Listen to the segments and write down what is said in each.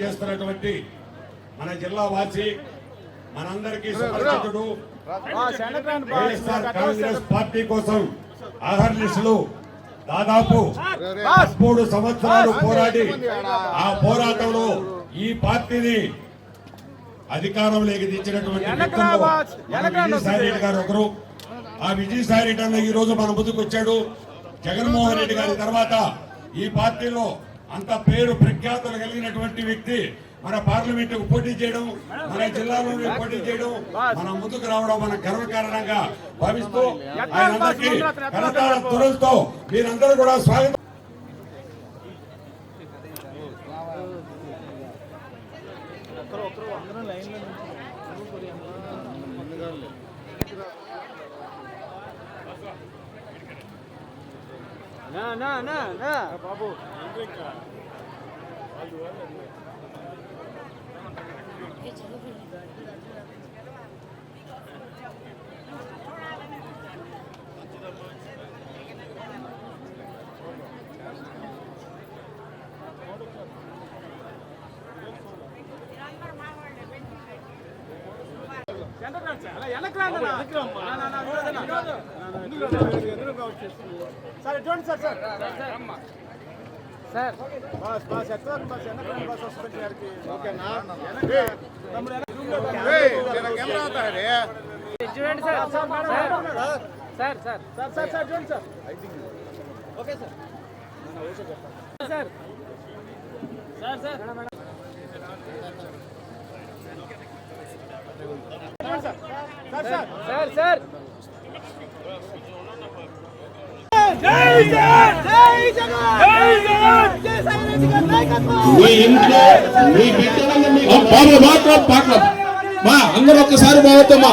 చేస్తున్నటువంటి మన జిల్లా వాసి మనందరికీ సుపరిచితుడు. వైఎస్ఆర్ కాంగ్రెస్ పార్టీ కోసం అహర్నిశలు దాదాపు మూడు సంవత్సరాలు పోరాడి ఆ పోరాటంలో ఈ పార్టీని అధికారంలోకి తెచ్చినటువంటి గారు ఒకరు. ఆ విజయసాయి రెడ్డి అన్న ఈ రోజు మన ముందుకు వచ్చాడు. జగన్మోహన్ రెడ్డి గారి తర్వాత ఈ పార్టీలో అంత పేరు ప్రఖ్యాతులు కలిగినటువంటి వ్యక్తి మన పార్లమెంట్ పోటీ చేయడం మన జిల్లాలో పోటీ చేయడం మన ముందుకు రావడం మన గర్వకారణంగా భావిస్తూ ఆయనందరికీ కనకాల తురలతో మీరందరూ కూడా స్వాగతం. బాబు. చదువు సార్ చూడండి sir sir sir bus bus ఎక్కడ బస్ వెనక బస్ వస్తుంది గారికి ఓకేనా తమ్ముడు చూడండి sir sir sir sir sir sir చూడండి sir okay sir sir sir sir. గారి నాయకత్వం మీ ఇంట్లో మీ బిడ్డలని బాబు మాత్రం పాటలు మా అందరూ ఒక్కసారి బాగుతామా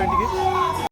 önceki?